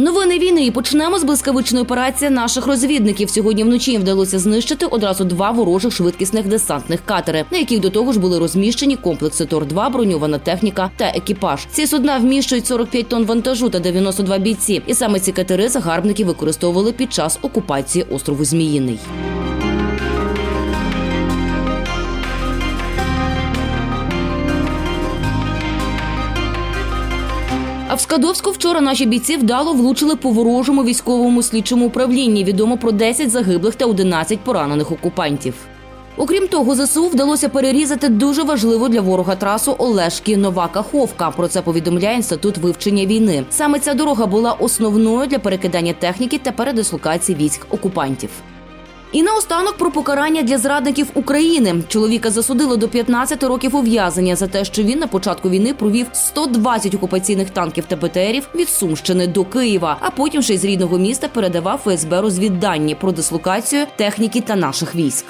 Новини війни і почнемо з блискавичної операції наших розвідників. Сьогодні вночі вдалося знищити одразу два ворожих швидкісних десантних катери, на яких до того ж були розміщені комплекси Тор-2, броньована техніка та екіпаж. Ці судна вміщують 45 тонн вантажу та 92 бійці. І саме ці катери загарбники використовували під час окупації острову Зміїний. В Скадовську вчора наші бійці вдало влучили по ворожому військовому слідчому управлінні. Відомо про 10 загиблих та 11 поранених окупантів. Окрім того, ЗСУ вдалося перерізати дуже важливу для ворога трасу Олешки Нова Каховка. Про це повідомляє інститут вивчення війни. Саме ця дорога була основною для перекидання техніки та передислокації військ окупантів. І наостанок про покарання для зрадників України. Чоловіка засудили до 15 років ув'язнення за те, що він на початку війни провів 120 окупаційних танків та БТРів від Сумщини до Києва, а потім ще й з рідного міста передавав ФСБ розвіддані про дислокацію техніки та наших військ.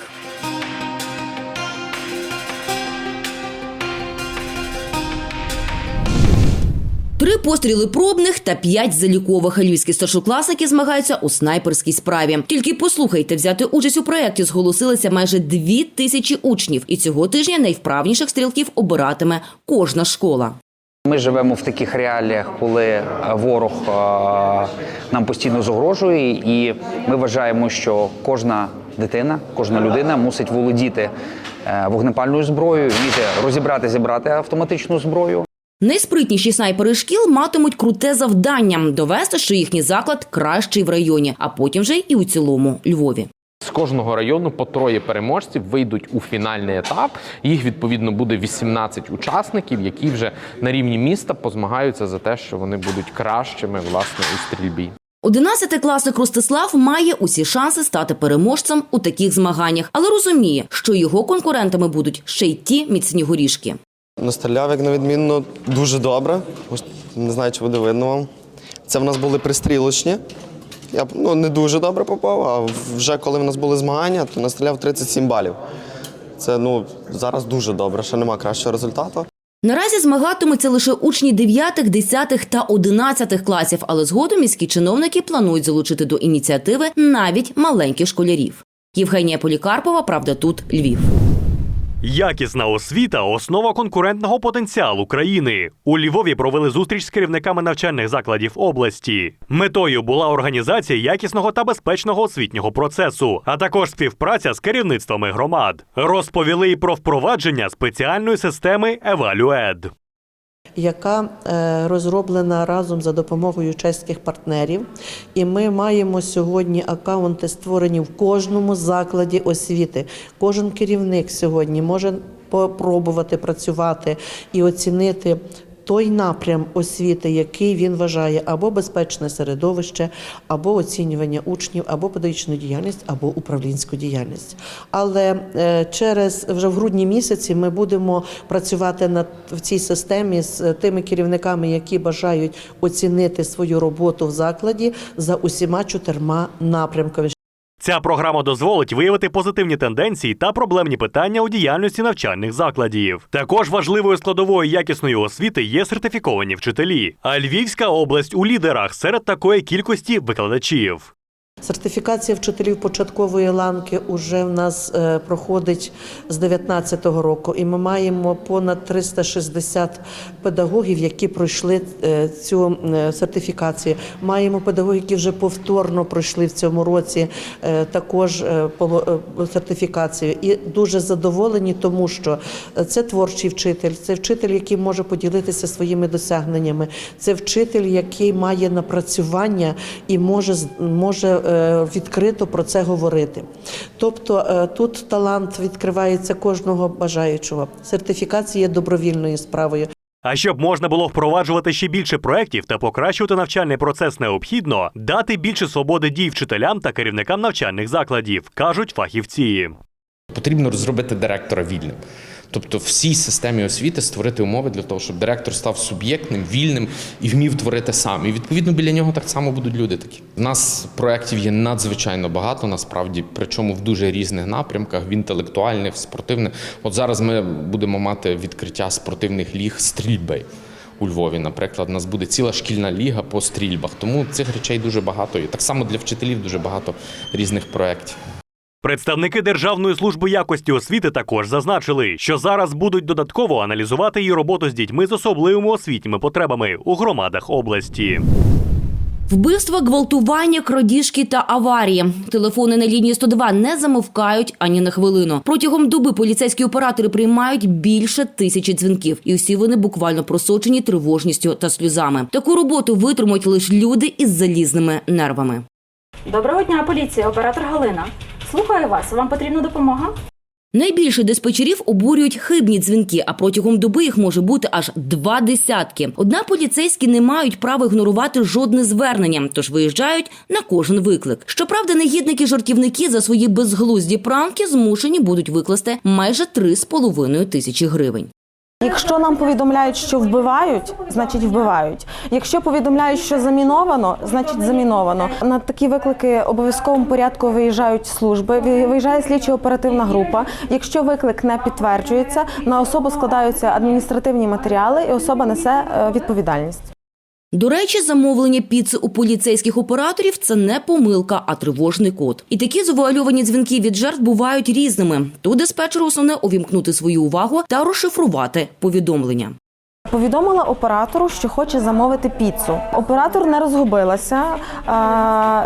Постріли пробних та п'ять залікових. Львівські старшокласники змагаються у снайперській справі. Тільки послухайте, взяти участь у проєкті зголосилися майже дві тисячі учнів, і цього тижня найвправніших стрілків обиратиме кожна школа. Ми живемо в таких реаліях, коли ворог е, нам постійно загрожує, і ми вважаємо, що кожна дитина, кожна людина мусить володіти е, вогнепальною зброєю, вміти розібрати, зібрати автоматичну зброю. Найспритніші снайпери шкіл матимуть круте завдання довести, що їхній заклад кращий в районі, а потім вже і у цілому Львові. З кожного району по троє переможців вийдуть у фінальний етап. Їх відповідно буде 18 учасників, які вже на рівні міста позмагаються за те, що вони будуть кращими власне у стрільбі. Одинадцятикласник Ростислав має усі шанси стати переможцем у таких змаганнях, але розуміє, що його конкурентами будуть ще й ті міцні горішки. Настріляв, як на відмінно, дуже добре. Не знаю, чи буде видно вам. Це в нас були пристрілочні. Я ну, не дуже добре попав, а вже коли в нас були змагання, то настріляв 37 балів. Це ну, зараз дуже добре, ще нема кращого результату. Наразі змагатимуться лише учні 9, 10 та 11 класів, але згодом міські чиновники планують залучити до ініціативи навіть маленьких школярів. Євгенія Полікарпова, правда, тут Львів. Якісна освіта основа конкурентного потенціалу країни. У Львові провели зустріч з керівниками навчальних закладів області. Метою була організація якісного та безпечного освітнього процесу, а також співпраця з керівництвами громад. Розповіли й про впровадження спеціальної системи Евалюед. Яка е, розроблена разом за допомогою чеських партнерів. І ми маємо сьогодні акаунти створені в кожному закладі освіти. Кожен керівник сьогодні може попробувати працювати і оцінити. Той напрям освіти, який він вважає або безпечне середовище, або оцінювання учнів, або педагогічну діяльність, або управлінську діяльність. Але е, через вже в грудні місяці ми будемо працювати над в цій системі з е, тими керівниками, які бажають оцінити свою роботу в закладі за усіма чотирма напрямками. Ця програма дозволить виявити позитивні тенденції та проблемні питання у діяльності навчальних закладів. Також важливою складовою якісної освіти є сертифіковані вчителі. А Львівська область у лідерах серед такої кількості викладачів. Сертифікація вчителів початкової ланки вже в нас е, проходить з 2019 року, і ми маємо понад 360 педагогів, які пройшли е, цю е, сертифікацію. Маємо педагогів, які вже повторно пройшли в цьому році також сертифікацію. І дуже задоволені, тому що це творчий вчитель, це вчитель, який може поділитися своїми досягненнями. Це вчитель, який має напрацювання і може може відкрито про це говорити. Тобто е, тут талант відкривається кожного бажаючого. Сертифікація є добровільною справою. А щоб можна було впроваджувати ще більше проєктів та покращувати навчальний процес, необхідно дати більше свободи дій вчителям та керівникам навчальних закладів, кажуть фахівці. Потрібно зробити директора вільним. Тобто всій системі освіти створити умови для того, щоб директор став суб'єктним, вільним і вмів творити сам. І відповідно біля нього так само будуть люди такі. У нас проєктів є надзвичайно багато, насправді, причому в дуже різних напрямках: в інтелектуальних, в спортивних. От зараз ми будемо мати відкриття спортивних ліг стрільби. у Львові. Наприклад, у нас буде ціла шкільна ліга по стрільбах. Тому цих речей дуже багато. І так само для вчителів дуже багато різних проєктів. Представники Державної служби якості освіти також зазначили, що зараз будуть додатково аналізувати її роботу з дітьми з особливими освітніми потребами у громадах області. Вбивства, гвалтування, крадіжки та аварії. Телефони на лінії 102 не замовкають ані на хвилину. Протягом доби поліцейські оператори приймають більше тисячі дзвінків, і всі вони буквально просочені тривожністю та сльозами. Таку роботу витримують лише люди із залізними нервами. Доброго дня, поліція, оператор Галина. Слухаю вас. Вам потрібна допомога? Найбільше диспетчерів обурюють хибні дзвінки, а протягом доби їх може бути аж два десятки. Однак поліцейські не мають права ігнорувати жодне звернення, тож виїжджають на кожен виклик. Щоправда, негідники-жартівники за свої безглузді пранки змушені будуть викласти майже три з половиною тисячі гривень. Якщо нам повідомляють, що вбивають, значить вбивають. Якщо повідомляють, що заміновано, значить заміновано. На такі виклики обов'язковому порядку виїжджають служби, ви- виїжджає слідчо-оперативна група. Якщо виклик не підтверджується, на особу складаються адміністративні матеріали, і особа несе е, відповідальність. До речі, замовлення піци у поліцейських операторів це не помилка, а тривожний код. І такі завуальовані дзвінки від жертв бувають різними. Тут диспетчеру основне увімкнути свою увагу та розшифрувати повідомлення. Повідомила оператору, що хоче замовити піцу. Оператор не розгубилася, е,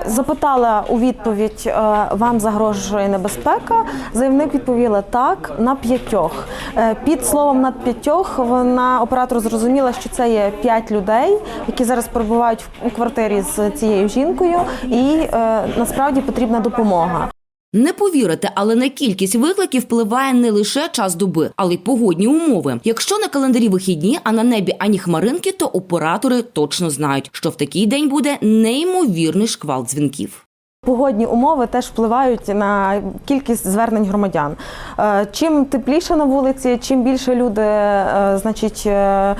запитала у відповідь: е, вам загрожує небезпека. Заявник відповіла так на п'ятьох. Е, Під словом над п'ятьох вона оператор зрозуміла, що це є п'ять людей, які зараз перебувають у квартирі з цією жінкою, і насправді потрібна допомога. Не повірите, але на кількість викликів впливає не лише час доби, але й погодні умови. Якщо на календарі вихідні, а на небі ані хмаринки, то оператори точно знають, що в такий день буде неймовірний шквал дзвінків. Погодні умови теж впливають на кількість звернень громадян. Е, Чим тепліше на вулиці, чим більше люди е, значить, е,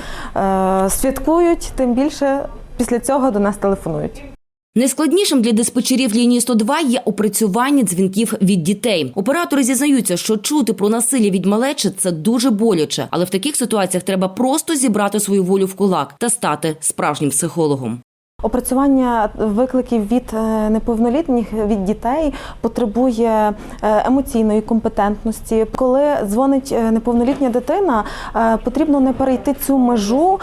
святкують, тим більше після цього до нас телефонують. Найскладнішим для диспетчерів лінії 102 є опрацювання дзвінків від дітей. Оператори зізнаються, що чути про насилля від малечі це дуже боляче, але в таких ситуаціях треба просто зібрати свою волю в кулак та стати справжнім психологом. Опрацювання викликів від е, неповнолітніх від дітей потребує е, емоційної компетентності. Коли дзвонить е, неповнолітня дитина, потрібно не перейти цю межу,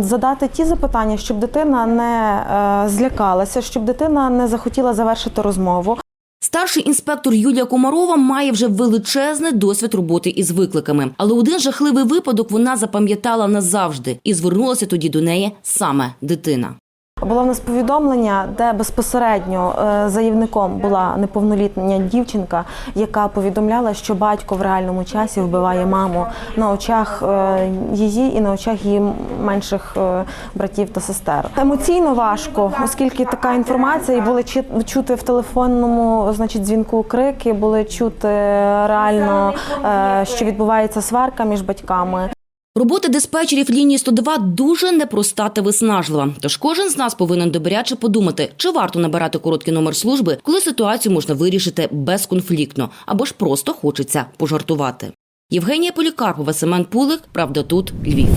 задати ті запитання, щоб дитина не злякалася, щоб дитина не захотіла завершити розмову. Старший інспектор Юлія Комарова має вже величезний досвід роботи із викликами, але один жахливий випадок вона запам'ятала назавжди і звернулася тоді до неї саме дитина. Було в нас повідомлення, де безпосередньо е, заявником була неповнолітня дівчинка, яка повідомляла, що батько в реальному часі вбиває маму на очах е, її і на очах її менших е, братів та сестер. Емоційно важко, оскільки така інформація і були чути в телефонному значить, дзвінку крики, були чути реально, що відбувається сварка між батьками. Робота диспетчерів лінії 102 дуже непроста та виснажлива. Тож кожен з нас повинен добряче подумати, чи варто набирати короткий номер служби, коли ситуацію можна вирішити безконфліктно або ж просто хочеться пожартувати. Євгенія Полікарпова, Семен Пулик, правда, тут Львів.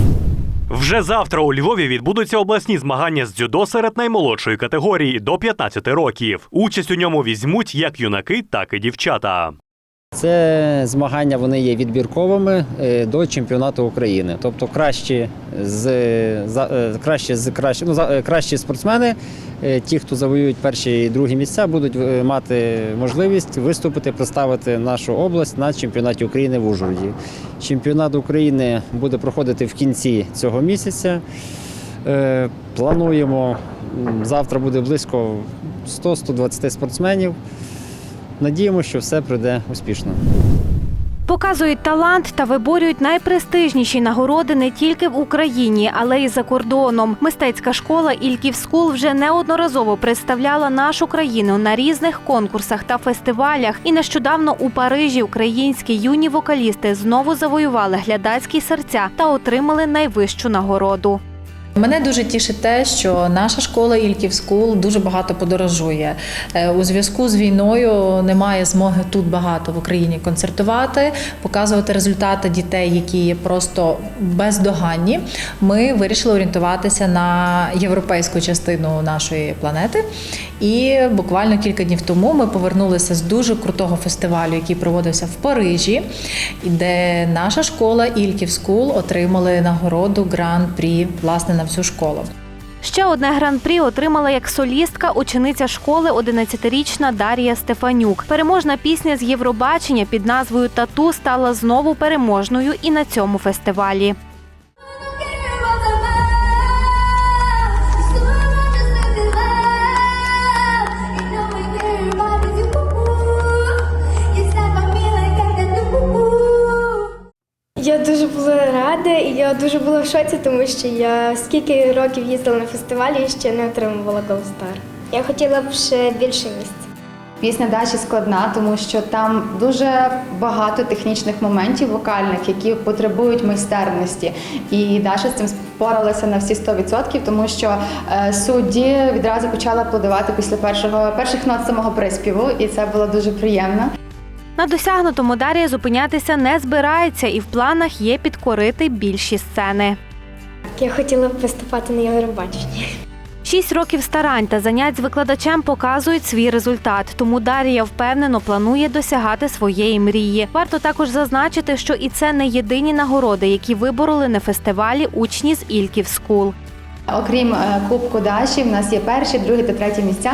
Вже завтра у Львові відбудуться обласні змагання з дзюдо серед наймолодшої категорії до 15 років. Участь у ньому візьмуть як юнаки, так і дівчата. Це змагання вони є відбірковими е, до чемпіонату України. Тобто кращі з е, кращі з кращі, ну, е, кращі спортсмени, ті, хто завоюють перші і другі місця, будуть мати можливість виступити, представити нашу область на чемпіонаті України в Ужгороді. Чемпіонат України буде проходити в кінці цього місяця. Плануємо завтра буде близько 100-120 спортсменів. Надіємося, що все пройде успішно. Показують талант та виборюють найпрестижніші нагороди не тільки в Україні, але й за кордоном. Мистецька школа Ільків Скул вже неодноразово представляла нашу країну на різних конкурсах та фестивалях. І нещодавно у Парижі українські юні вокалісти знову завоювали глядацькі серця та отримали найвищу нагороду. Мене дуже тішить те, що наша школа Ільків Скул дуже багато подорожує. Е, У зв'язку з війною немає змоги тут багато в Україні концертувати, показувати результати дітей, які є просто бездоганні. Ми вирішили орієнтуватися на європейську частину нашої планети. І буквально кілька днів тому ми повернулися з дуже крутого фестивалю, який проводився в Парижі, де наша школа Ільків Скул отримали нагороду гран-прі власне на всю школу. Ще одне гран-прі отримала як солістка учениця школи 11-річна Дар'я Стефанюк. Переможна пісня з Євробачення під назвою Тату стала знову переможною і на цьому фестивалі. Була і я дуже була в шоці, тому що я скільки років їздила на фестивалі і ще не отримувала Gold Star. Я хотіла б ще більше місць. Пісня Даші складна, тому що там дуже багато технічних моментів вокальних, які потребують майстерності. І Даша з цим впоралася на всі 100%, тому що е, судді відразу почали аплодувати після першого перших нот самого приспіву, і це було дуже приємно. На досягнутому Дар'я зупинятися не збирається, і в планах є підкорити більші сцени. Я хотіла б виступати на Євробаченні. Шість років старань та занять з викладачем показують свій результат. Тому Дар'я впевнено планує досягати своєї мрії. Варто також зазначити, що і це не єдині нагороди, які вибороли на фестивалі учні з Ільків Скул. Окрім е, Кубку Даші, в нас є перші, другі та треті місця.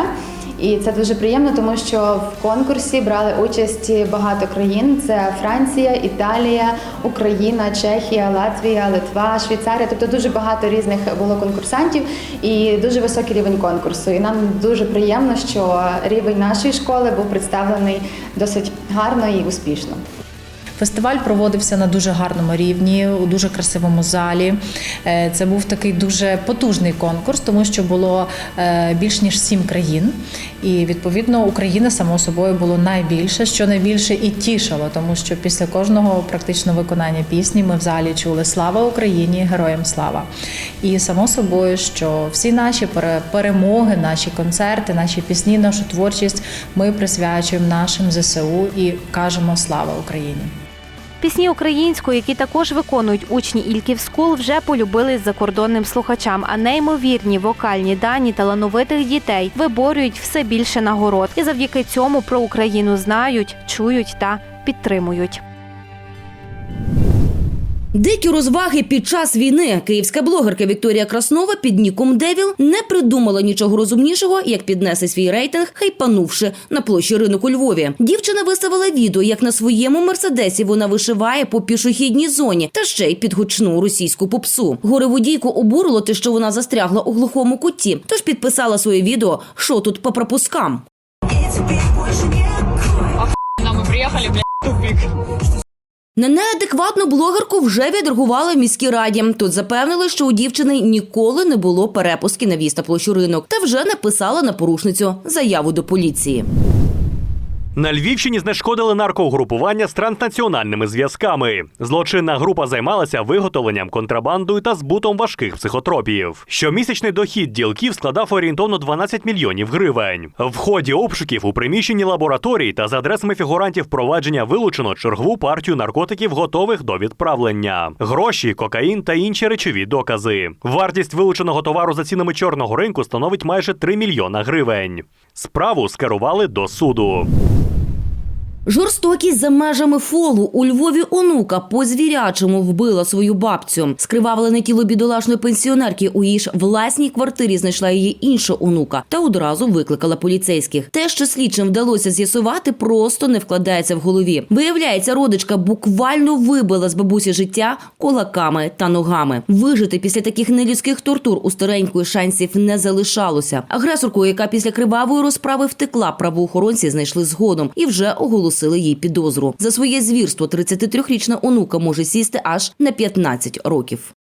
І це дуже приємно, тому що в конкурсі брали участь багато країн: це Франція, Італія, Україна, Чехія, Латвія, Литва, Швейцарія. Тобто дуже багато різних було конкурсантів і дуже високий рівень конкурсу. І нам дуже приємно, що рівень нашої школи був представлений досить гарно і успішно. Фестиваль проводився на дуже гарному рівні, у дуже красивому залі. Е, Це був такий дуже потужний конкурс, тому що було е, більш ніж сім країн. І відповідно Україна само собою було найбільше, що найбільше і тішило, тому що після кожного практично виконання пісні ми в залі чули Слава Україні! Героям слава! І само собою, що всі наші пере- перемоги, наші концерти, наші пісні, нашу творчість ми присвячуємо нашим ЗСУ і кажемо Слава Україні! Пісні українською, які також виконують учні Ільків Скул, вже полюбились закордонним слухачам. А неймовірні вокальні дані талановитих дітей виборюють все більше нагород. І завдяки цьому про Україну знають, чують та підтримують. Дикі розваги під час війни київська блогерка Вікторія Краснова під ніком Девіл не придумала нічого розумнішого, як піднести свій рейтинг, хайпанувши на площі ринок у Львові. Дівчина виставила відео, як на своєму мерседесі вона вишиває по пішохідній зоні та ще й під гучну російську попсу. Гореводійку обурило те, що вона застрягла у глухому куті, тож підписала своє відео «Що тут по пропускам. На неадекватну блогерку вже відреагували в міській раді. Тут запевнили, що у дівчини ніколи не було перепуски на на площу ринок, та вже написала на порушницю заяву до поліції. На Львівщині знешкодили наркоугрупування з транснаціональними зв'язками. Злочинна група займалася виготовленням, контрабандою та збутом важких психотропів. Щомісячний дохід ділків складав орієнтовно 12 мільйонів гривень. В ході обшуків у приміщенні лабораторій та за адресами фігурантів провадження вилучено чергову партію наркотиків, готових до відправлення. Гроші, кокаїн та інші речові докази. Вартість вилученого товару за цінами чорного ринку становить майже 3 мільйона гривень. Справу скерували до суду. Жорстокість за межами фолу у Львові онука по звірячому вбила свою бабцю. Скривавлене тіло бідолашної пенсіонерки у її ж власній квартирі знайшла її інша онука та одразу викликала поліцейських. Те, що слідчим вдалося з'ясувати, просто не вкладається в голові. Виявляється, родичка буквально вибила з бабусі життя кулаками та ногами. Вижити після таких нелюдських тортур у старенької шансів не залишалося. Агресорку, яка після кривавої розправи втекла, правоохоронці знайшли згодом і вже оголосили їй підозру. За своє звірство 33-річна онука може сісти аж на 15 років.